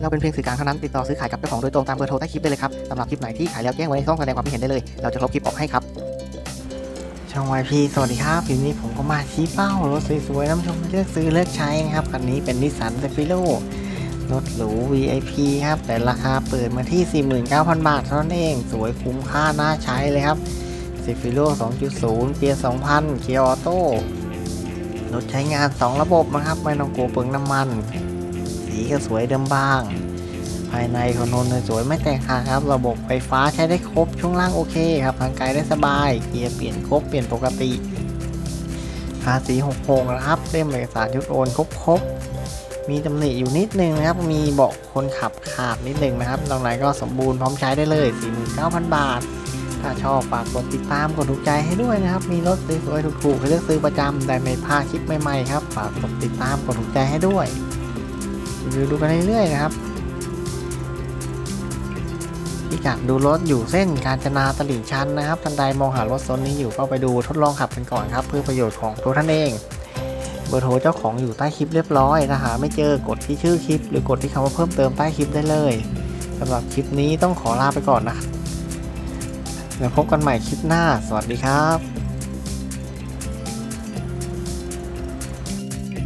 เราเป็นเพียงสื่อกลางเท่านั้นติดต่อซื้อขายกับเจ้าของโดยตรงตามเบอร์โทรใต้คลิปได้เลยครับสำหรับคลิปไหนที่ขายแล้วแจ้งไว้ในช่องแสดงความคิดเห็นได้เลย เราจะลบคลิปออกให้ครับช่อง YP สวัสดีครับคลิปนี้ผมก็มาชี้เป้ารถสวยๆน้ำชมเลือกซื้อเลือกใช้นะครับคันนี้เป็นนิสสันเซฟิโลรถหรู VIP ครับ แต่ราคาเปิดมาที่ 49,000 บาทเท่านั้นเอง สวยคุ้มค่าน่าใช้เลยครับเซฟิโล2.0 เกียร์ 2,000 เกียร์ออโต้รถใช้งาน 2 ระบบนะครับ ไม่ต้องกลัวเปลืองน้ำมัน สีก็สวยเดิมบ้าง ภายในคอนโทรลสวยไม่แตกหักครับ ระบบไฟฟ้าใช้ได้ครบช่วงล่างโอเคครับทางไกลได้สบายเกียร์เปลี่ยนครบเปลี่ยนปกติภาษี66นะครับเล่มเอกสารยุดโอนครบครบมีตำหนิอยู่นิดนึงนะครับ มีเบาะคนขับขาดนิดนึงนะครับตรงไหนก็สมบูรณ์พร้อมใช้ได้เลย 49,000 บาท ถ้าชอบฝากกดติดตามกดถูกใจให้ด้วยนะครับ มีรถสวยๆถูกๆให้เลือกซื้อประจำได้ไม่พลาดคลิปใหม่ๆครับ ฝากกดติดตามกดถูกใจให้ด้วย รีวิวดูกันเรื่อยๆนะครับพิกัดดูรถอยู่เส้นกาญจนาตลิ่งชันนะครับท่านใดมองหารถโซนนี้อยู่ก็ไปดูทดลองขับกันก่อนครับ เพื่อประโยชน์ของตัวท่านเอง เบอร์โทรเจ้าของอยู่ใต้คลิปเรียบร้อยถ้าหาไม่เจอกดที่ชื่อคลิป หรือกดที่คำว่าเพิ่มเติมใต้คลิปได้เลยสำหรับคลิปนี้ต้องขอลาไปก่อนนะครับแล้วพบกันใหม่คลิปหน้า สวัสดีครับ